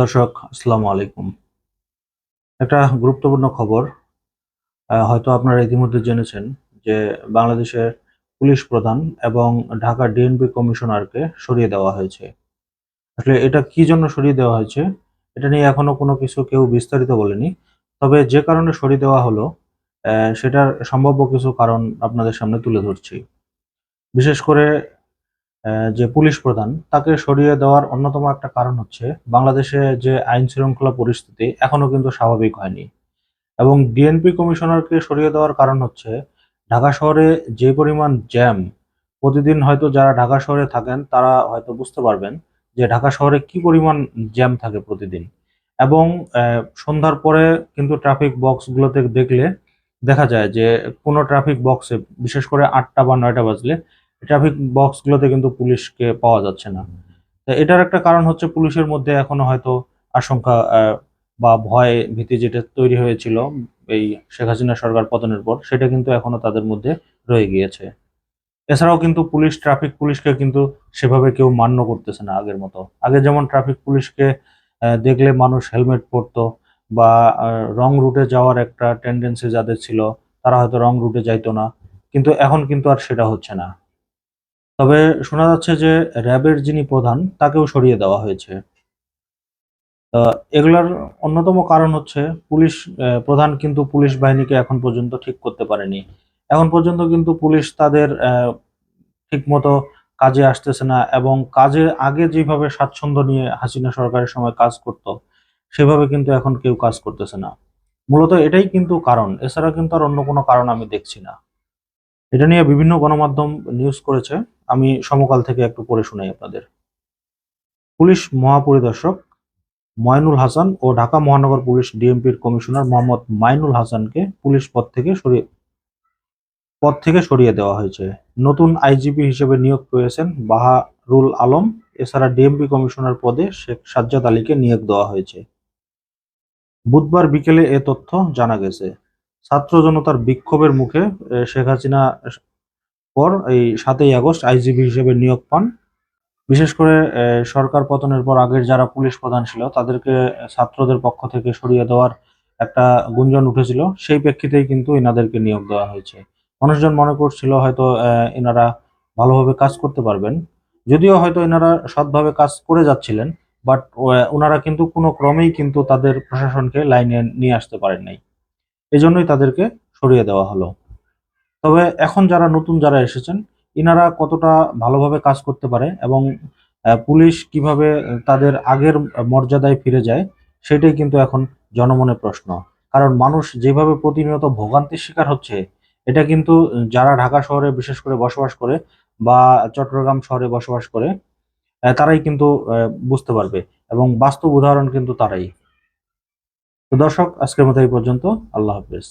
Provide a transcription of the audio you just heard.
দর্শক, আসসালামু আলাইকুম। একটা গুরুত্বপূর্ণ খবর হয়তো আপনারা ইতিমধ্যে জেনেছেন যে বাংলাদেশের পুলিশ প্রধান এবং ঢাকা ডিএনপি কমিশনারকে সরিয়ে দেওয়া হয়েছে। আসলে এটা কি জন্য সরিয়ে দেওয়া হয়েছে, এটা নিয়ে এখনও কোনো কিছু কেউ বিস্তারিত বলেনি। তবে যে কারণে সরিয়ে দেওয়া হলো সেটার সম্ভাব্য কিছু কারণ আপনাদের সামনে তুলে ধরছি। বিশেষ করে যে পুলিশ প্রধান, তাকে সরিয়ে দেওয়ার অন্যতম একটা কারণ হচ্ছে বাংলাদেশে যে আইন শৃঙ্খলা পরিস্থিতি এখনও কিন্তু স্বাভাবিক হয়নি। এবং ডিএনপি কমিশনারকে সরিয়ে দেওয়ার কারণ হচ্ছে ঢাকা শহরে যে পরিমাণ জ্যাম, প্রতিদিন হয়তো যারা ঢাকা শহরে থাকেন, তারা হয়তো বুঝতে পারবেন যে ঢাকা শহরে কি পরিমাণ জ্যাম থাকে প্রতিদিন। এবং সন্ধ্যার পরে কিন্তু ট্রাফিক বক্সগুলোতে দেখলে দেখা যায় যে কোনো ট্রাফিক বক্সে, বিশেষ করে আটটা বা নয়টা বাজলে ট্রাফিক বক্সগুলোতে কিন্তু পুলিশকে পাওয়া যাচ্ছে না। এটার একটা কারণ হচ্ছে পুলিশের মধ্যে এখনও হয়তো আশঙ্কা বা ভয় ভীতি যেটা তৈরি হয়েছিল এই শেখ হাসিনা সরকার পতনের পর, সেটা কিন্তু এখনও তাদের মধ্যে রয়ে গিয়েছে। এছাড়াও কিন্তু পুলিশ ট্রাফিক পুলিশকে কিন্তু সেভাবে কেউ মান্য করতেছে না আগের মতো। আগে যেমন ট্রাফিক পুলিশকে দেখলে মানুষ হেলমেট পরতো বা রং রুটে যাওয়ার একটা টেন্ডেন্সি যাদের ছিল, তারা হয়তো রং রুটে যাইতো না। কিন্তু এখন কিন্তু আর সেটা হচ্ছে না। তবে শোনা যাচ্ছে যে র্যাবের যিনি প্রধান, তাকেও সরিয়ে দেওয়া হয়েছে। এগুলার অন্যতম কারণ হচ্ছে পুলিশ প্রধান কিন্তু পুলিশ বাহিনীকে এখন পর্যন্ত ঠিক করতে পারেনি। এখন পর্যন্ত কিন্তু পুলিশ তাদের ঠিকমতো কাজে আসতেছে না এবং কাজে আগে যেভাবে স্বাচ্ছন্দ্য নিয়ে হাসিনা সরকারের সময় কাজ করত, সেভাবে কিন্তু এখন কেউ কাজ করতেছে না। মূলত এটাই কিন্তু কারণ, এছাড়া কিন্তু আর অন্য কোনো কারণ আমি দেখছি না। এটা নিয়ে বিভিন্ন গণমাধ্যম নিউজ করেছে। আমি সমকাল থেকে একটু পড়ে শোনাই আপনাদের। পুলিশ মহাপরিদর্শক ময়নুল হাসান ও ঢাকা মহানগর পুলিশ ডিএমপির কমিশনার মোহাম্মদ মাইনুল হাসানকে পুলিশ পদ থেকে সরিয়ে, পদ থেকে সরিয়ে দেওয়া হয়েছে। নতুন আইজিপি হিসেবে নিয়োগ পেয়েছেন বাহারুল আলম। এছাড়া ডিএমপি কমিশনার পদে শেখ সাজ্জাদ আলীকে নিয়োগ দেওয়া হয়েছে। বুধবার বিকেলে এ তথ্য জানা গেছে। ছাত্র জনতার বিক্ষোভের মুখে শেখ হাসিনা পর এই সাতই আগস্ট আইজিপি হিসেবে নিয়োগ পান। বিশেষ করে সরকার পতনের পর আগের যারা পুলিশ প্রধান ছিল, তাদেরকে ছাত্রদের পক্ষ থেকে সরিয়ে দেওয়ার একটা গুঞ্জন উঠেছিল। সেই প্রেক্ষিতেই কিন্তু এনাদেরকে নিয়োগ দেওয়া হয়েছে। মানুষজন মনে করছিল হয়তো এনারা ভালোভাবে কাজ করতে পারবেন। যদিও হয়তো এনারা সৎভাবে কাজ করে যাচ্ছিলেন, বাট ওনারা কিন্তু কোনো ক্রমেই কিন্তু তাদের প্রশাসনকে লাইনে নিয়ে আসতে পারেন নাই। এজন্যই তাদেরকে সরিয়ে দেওয়া হলো। তবে এখন যারা নতুন যারা এসেছেন, ইনারা কতটা ভালোভাবে কাজ করতে পারে এবং পুলিশ কীভাবে তাদের আগের মর্যাদায় ফিরে যায়, সেটাই কিন্তু এখন জনমনে প্রশ্ন। কারণ মানুষ যেভাবে প্রতিনিয়ত ভোগান্তির শিকার হচ্ছে, এটা কিন্তু যারা ঢাকা শহরে বিশেষ করে বসবাস করে বা চট্টগ্রাম শহরে বসবাস করে তারাই কিন্তু বুঝতে পারবে। এবং বাস্তব উদাহরণ কিন্তু তারাই। তো দর্শক আজকের মতো এই পর্যন্ত। আল্লাহ হাফেজ।